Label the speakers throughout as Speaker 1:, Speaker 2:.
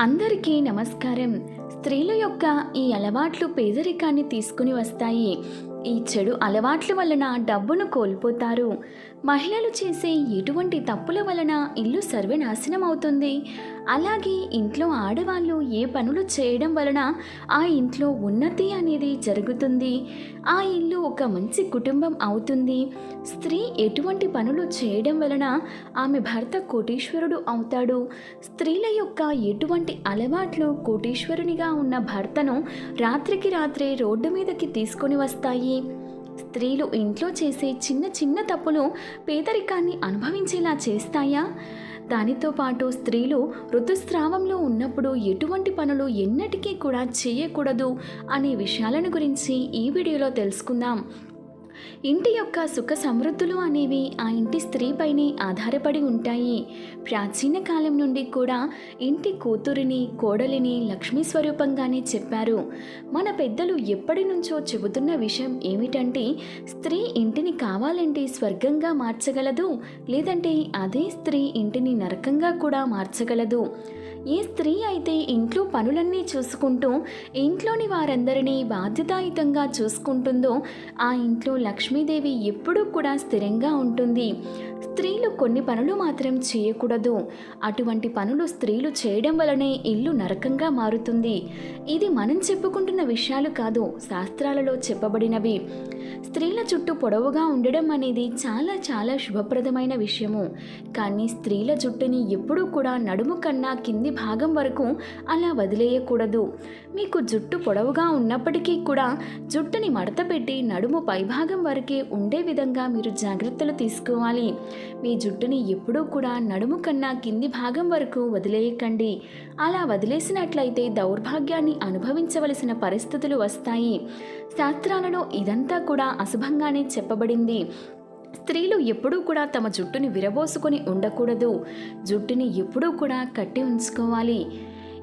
Speaker 1: అందరికీ నమస్కారం. స్త్రీల యొక్క ఈ అలవాట్లు పేదరికాన్ని తీసుకుని వస్తాయి. ఈ చెడు అలవాట్ల వలన డబ్బును కోల్పోతారు. మహిళలు చేసే ఎటువంటి తప్పుల వలన ఇల్లు సర్వనాశనం అవుతుంది అలాగే ఇంట్లో ఆడవాళ్ళు ఏ పనులు చేయడం వలన ఆ ఇంట్లో ఉన్నతి అనేది జరుగుతుంది. ఆ ఇల్లు ఒక మంచి కుటుంబం అవుతుంది. స్త్రీ ఎటువంటి పనులు చేయడం వలన ఆమె భర్త కోటీశ్వరుడు అవుతాడు. స్త్రీల యొక్క ఎటువంటి అలవాట్లు కోటీశ్వరునిగా ఉన్న భర్తను రాత్రికి రాత్రే రోడ్డు మీదకి తీసుకొని వస్తాయి. స్త్రీలు ఇంట్లో చేసే చిన్న చిన్న తప్పులు పేదరికాన్ని అనుభవించేలా చేస్తాయా? దానితో పాటు స్త్రీలు ఋతుస్రావంలో ఉన్నప్పుడు ఎటువంటి పనులు ఎన్నటికీ కూడా చేయకూడదు అనే విషయాలను గురించి ఈ వీడియోలో తెలుసుకుందాం. ఇంటి యొక్క సుఖ సమృద్ధులు అనేవి ఆ ఇంటి స్త్రీపైనే ఆధారపడి ఉంటాయి. ప్రాచీన కాలం నుండి కూడా ఇంటి కూతురిని కోడలిని లక్ష్మీ స్వరూపంగానే చెప్పారు. మన పెద్దలు ఎప్పటి నుంచో చెబుతున్న విషయం ఏమిటంటే స్త్రీ ఇంటిని కావాలంటే స్వర్గంగా మార్చగలదు లేదంటే అదే స్త్రీ ఇంటిని నరకంగా కూడా మార్చగలదు. ఏ స్త్రీ అయితే ఇంట్లో పనులన్నీ చూసుకుంటూ ఇంట్లోని వారందరినీ బాధ్యతాయుతంగా చూసుకుంటుందో ఆ ఇంట్లో లక్ష్మీదేవి ఎప్పుడూ కూడా స్థిరంగా ఉంటుంది. స్త్రీలు కొన్ని పనులు మాత్రం చేయకూడదు. అటువంటి పనులు స్త్రీలు చేయడం వలనే ఇల్లు నరకంగా మారుతుంది. ఇది మనం చెప్పుకుంటున్న విషయాలు కాదు శాస్త్రాలలో చెప్పబడినవి. స్త్రీల చుట్టూ పొడవుగా ఉండడం అనేది చాలా చాలా శుభప్రదమైన విషయము. కానీ స్త్రీల జుట్టుని ఎప్పుడూ కూడా నడుము కన్నా కింది భాగం వరకు అలా వదిలేయకూడదు. మీకు జుట్టు పొడవుగా ఉన్నప్పటికీ కూడా జుట్టుని మడత పెట్టి నడుము పైభాగం వరకే ఉండే విధంగా మీరు జాగ్రత్తలు తీసుకోవాలి. మీ జుట్టుని ఎప్పుడూ కూడా నడుము కన్నా కింది భాగం వరకు వదిలేయకండి. అలా వదిలేసినట్లయితే దౌర్భాగ్యాన్ని అనుభవించవలసిన పరిస్థితులు వస్తాయి. శాస్త్రాలలో ఇదంతా కూడా అశుభంగానే చెప్పబడింది. స్త్రీలు ఎప్పుడూ కూడా తమ జుట్టుని విరబోసుకొని ఉండకూడదు. జుట్టుని ఎప్పుడూ కూడా కట్టి ఉంచుకోవాలి.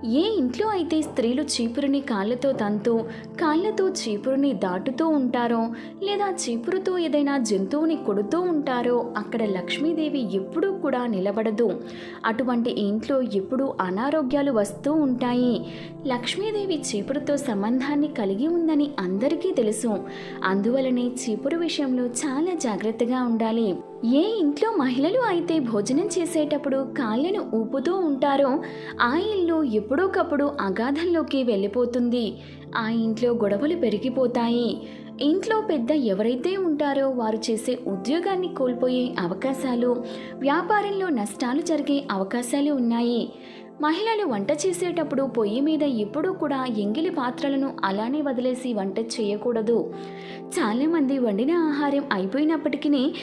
Speaker 1: ఏ ఇంట్లో అయితే స్త్రీలు చీపురుని కాళ్ళతో తంతూ కాళ్ళతో చీపురుని దాటుతూ ఉంటారో లేదా చీపురుతో ఏదైనా జంతువుని కొడుతూ ఉంటారో అక్కడ లక్ష్మీదేవి ఎప్పుడూ కూడా నిలబడదు. అటువంటి ఇంట్లో ఎప్పుడూ అనారోగ్యాలు వస్తూ ఉంటాయి. లక్ష్మీదేవి చీపురుతో సంబంధాన్ని కలిగి ఉందని అందరికీ తెలుసు. అందువలనే చీపురు విషయంలో చాలా జాగ్రత్తగా ఉండాలి. ఏ ఇంట్లో మహిళలు అయితే భోజనం చేసేటప్పుడు కాళ్ళను ఊపుతూ ఉంటారో ఆ ఇల్లు ఎప్పుడోకప్పుడు అగాధంలోకి వెళ్ళిపోతుంది. ఆ ఇంట్లో గొడవలు పెరిగిపోతాయి. ఇంట్లో పెద్ద ఎవరైతే ఉంటారో వారు చేసే ఉద్యోగాన్ని కోల్పోయే అవకాశాలు వ్యాపారంలో నష్టాలు జరిగే అవకాశాలు ఉన్నాయి. మహిళలు వంట చేసేటప్పుడు పొయ్యి మీద ఎప్పుడూ కూడా ఎంగిలి పాత్రలను అలానే వదిలేసి వంట చేయకూడదు. చాలామంది వండిన ఆహారం అయిపోయినప్పటికీ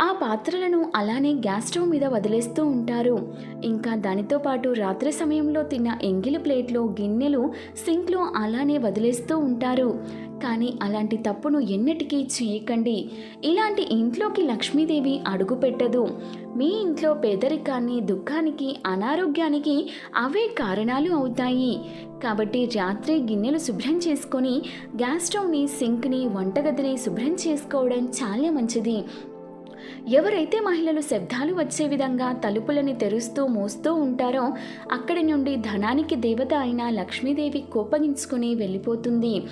Speaker 1: ఆ పాత్రలను అలానే గ్యాస్ స్టవ్ మీద వదిలేస్తూ ఉంటారు. ఇంకా దానితో పాటు రాత్రి సమయంలో తిన్న ఎంగిలి ప్లేట్లు గిన్నెలు సింక్లో అలానే వదిలేస్తూ ఉంటారు. కానీ అలాంటి తప్పును ఎన్నటికీ చేయకండి. ఇలాంటి ఇంట్లోకి లక్ష్మీదేవి అడుగు పెట్టదు మీ ఇంట్లో పేదరికాన్ని దుఃఖానికి అనారోగ్యానికి అవే కారణాలు అవుతాయి. కాబట్టి రాత్రి గిన్నెలు శుభ్రం చేసుకొని గ్యాస్ స్టవ్ని సింక్ని వంటగదిని శుభ్రం చేసుకోవడం చాలా మంచిది. ఎవరైతే మహిళలు శబ్దాలు వచ్చే విధంగా తలుపులని తెరుస్తూ మోస్తూ ఉంటారో అక్కడి నుండి ధనానికి దేవత అయిన లక్ష్మీదేవి కోపగించుకుని వెళ్ళిపోతుంది.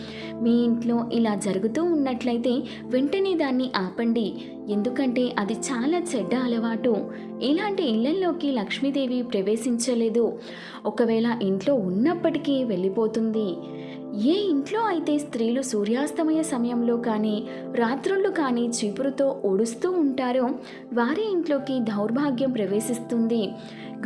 Speaker 1: మీ ఇంట్లో ఇలా జరుగుతూ ఉన్నట్లయితే వెంటనే దాన్ని ఆపండి. ఎందుకంటే అది చాలా చెడ్డ అలవాటు. ఇలాంటి ఇళ్ళల్లోకి లక్ష్మీదేవి ప్రవేశించలేదు. ఒకవేళ ఇంట్లో ఉన్నప్పటికీ వెళ్ళిపోతుంది. ఏ ఇంట్లో అయితే స్త్రీలు సూర్యాస్తమయ సమయంలో కానీ రాత్రుళ్ళు కానీ చీపురుతో ఒడుస్తూ ఉంటారో వారి ఇంట్లోకి దౌర్భాగ్యం ప్రవేశిస్తుంది.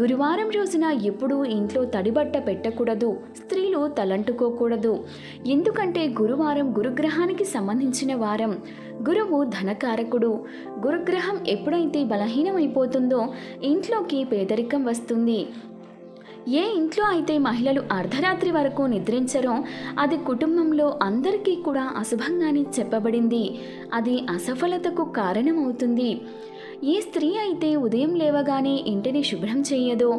Speaker 1: గురువారం రోజున ఎప్పుడూ ఇంట్లో తడిబట్ట పెట్టకూడదు స్త్రీలు తలంటుకోకూడదు. ఎందుకంటే గురువారం గురుగ్రహానికి సంబంధించిన వారం. గురువు ధనకారకుడు. గురుగ్రహం ఎప్పుడైతే బలహీనమైపోతుందో ఇంట్లోకి పేదరికం వస్తుంది. ఏ ఇంట్లో అయితే మహిళలు అర్ధరాత్రి వరకు నిద్రించరో అది కుటుంబంలో అందరికీ కూడా అశుభంగానే చెప్పబడింది. అది అసఫలతకు కారణమవుతుంది. ఏ స్త్రీ అయితే ఉదయం లేవగానే ఇంటిని శుభ్రం చేయదో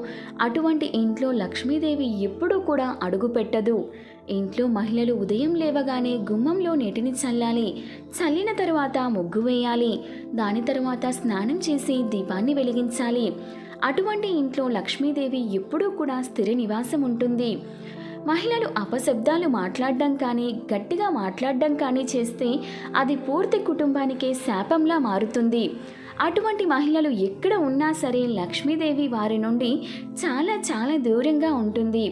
Speaker 1: అటువంటి ఇంట్లో లక్ష్మీదేవి ఎప్పుడూ కూడా అడుగు పెట్టదు ఇంట్లో మహిళలు ఉదయం లేవగానే గుమ్మంలో నీటిని చల్లాలి చల్లిన తర్వాత ముగ్గు వేయాలి దాని తర్వాత స్నానం చేసి దీపాన్ని వెలిగించాలి. అటువంటి ఇంట్లో లక్ష్మీదేవి ఎప్పుడూ కూడా స్థిర నివాసం ఉంటుంది. మహిళలు అపశబ్దాలు మాట్లాడడం కానీ గట్టిగా మాట్లాడడం కానీ చేస్తే అది పూర్తి కుటుంబానికే శాపంలా మారుతుంది. అటువంటి మహిళలు ఎక్కడ ఉన్నా సరే లక్ష్మీదేవి వారి నుండి చాలా చాలా దూరంగా ఉంటుంది.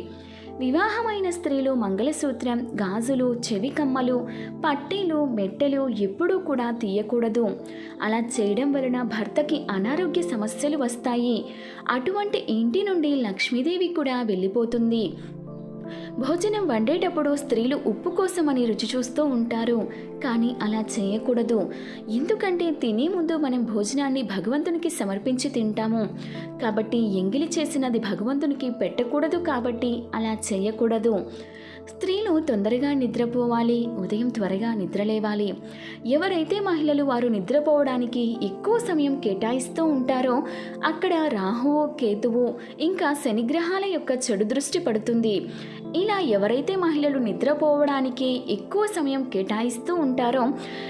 Speaker 1: వివాహమైన స్త్రీలు మంగళసూత్రం గాజులు చెవి కమ్మలు పట్టీలు మెట్టెలు ఎప్పుడూ కూడా తీయకూడదు. అలా చేయడం వలన భర్తకి అనారోగ్య సమస్యలు వస్తాయి. అటువంటి ఇంటి నుండి లక్ష్మీదేవి కూడా వెళ్ళిపోతుంది. భోజనం వండేటప్పుడు స్త్రీలు ఉప్పు కోసమని రుచి చూస్తూ ఉంటారు. కానీ అలా చేయకూడదు. ఎందుకంటే తినే ముందు మనం భోజనాన్ని భగవంతునికి సమర్పించి తింటాము. కాబట్టి ఎంగిలి చేసినది భగవంతునికి పెట్టకూడదు కాబట్టి అలా చేయకూడదు. స్త్రీలు తొందరగా నిద్రపోవాలి ఉదయం త్వరగా నిద్రలేవాలి. ఎవరైతే మహిళలు వారు నిద్రపోవడానికి ఎక్కువ సమయం కేటాయిస్తూ ఉంటారో అక్కడ రాహువు కేతువు ఇంకా శనిగ్రహాల యొక్క చెడు దృష్టి పడుతుంది. ఇలా ఎవరైతే మహిళలు నిద్రపోవడానికి ఎక్కువ సమయం కేటాయిస్తూ ఉంటారో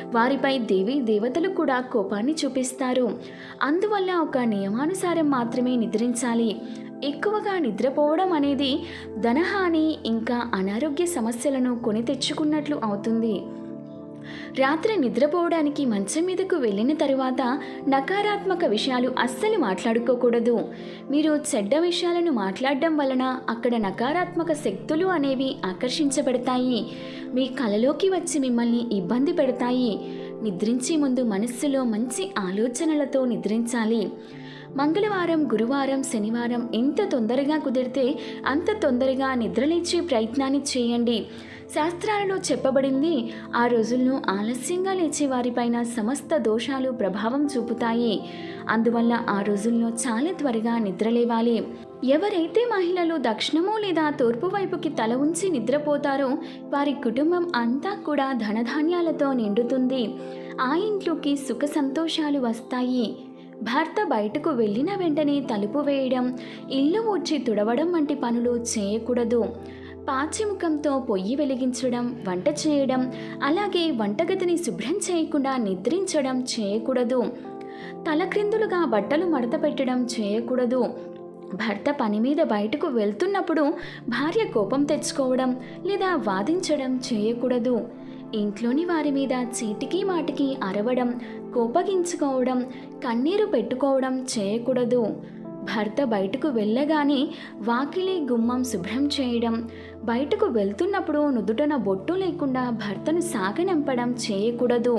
Speaker 1: వారిపై దేవి దేవతలు కూడా కోపాన్ని చూపిస్తారు. అందువల్ల ఒక నియమానుసారం మాత్రమే నిద్రించాలి. ఎక్కువగా నిద్రపోవడం అనేది ధనహాని ఇంకా అనారోగ్య సమస్యలను కొని తెచ్చుకున్నట్లు అవుతుంది. రాత్రి నిద్రపోవడానికి మంచం మీదకు వెళ్ళిన తరువాత నకారాత్మక విషయాలు అస్సలు మాట్లాడుకోకూడదు. మీరు చెడ్డ విషయాలను మాట్లాడడం వలన అక్కడ నకారాత్మక శక్తులు అనేవి ఆకర్షించబడతాయి. మీ కలలోకి వచ్చి మిమ్మల్ని ఇబ్బంది పెడతాయి. నిద్రించే ముందు మనస్సులో మంచి ఆలోచనలతో నిద్రించాలి. మంగళవారం గురువారం శనివారం ఎంత తొందరగా కుదిరితే అంత తొందరగా నిద్రలేచే ప్రయత్నాన్ని చేయండి. శాస్త్రాలలో చెప్పబడింది ఆ రోజులను ఆలస్యంగా లేచే వారిపైన సమస్త దోషాలు ప్రభావం చూపుతాయి. అందువల్ల ఆ రోజుల్లో చాలా త్వరగా నిద్రలేవాలి. ఎవరైతే మహిళలు దక్షిణము లేదా తూర్పు వైపుకి తల ఉంచి నిద్రపోతారో వారి కుటుంబం అంతా కూడా ధనధాన్యాలతో నిండుతుంది. ఆ ఇంట్లోకి సుఖ సంతోషాలు వస్తాయి. భర్త బయటకు వెళ్ళిన వెంటనే తలుపు వేయడం ఇల్లు ఊడ్చి తుడవడం వంటి పనులు చేయకూడదు. పాచిముఖంతో పొయ్యి వెలిగించడం వంట చేయడం అలాగే వంటగదిని శుభ్రం చేయకుండా నిద్రించడం చేయకూడదు. తలక్రిందులుగా బట్టలు మడత పెట్టడం చేయకూడదు. భర్త పని మీద బయటకు వెళ్తున్నప్పుడు భార్య కోపం తెచ్చుకోవడం లేదా వాదించడం చేయకూడదు. ఇంట్లోని వారి మీద చీటికి మాటికి అరవడం కోపగించుకోవడం కన్నీరు పెట్టుకోవడం చేయకూడదు. భర్త బయటకు వెళ్ళగానే వాకిలి గుమ్మం శుభ్రం చేయడం బయటకు వెళ్తున్నప్పుడు నుదుటన బొట్టు లేకుండా భర్తను సాగనంపడం చేయకూడదు.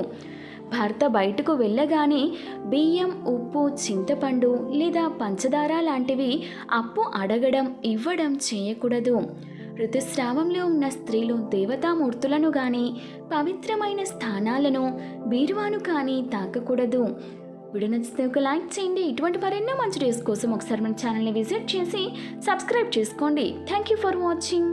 Speaker 1: భర్త బయటకు వెళ్ళగానే బియ్యం ఉప్పు చింతపండు లేదా పంచదార లాంటివి అప్పు అడగడం ఇవ్వడం చేయకూడదు. ఋతుస్రావంలో ఉన్న స్త్రీలు దేవతామూర్తులను కానీ పవిత్రమైన స్థానాలను బీరువాను కానీ తాకకూడదు. వీడియో నచ్చితే ఒక లైక్ చేయండి. ఇటువంటి మరెన్నో మంచి డేస్ కోసం ఒకసారి మన ఛానల్ని విజిట్ చేసి సబ్స్క్రైబ్ చేసుకోండి. Thank you for watching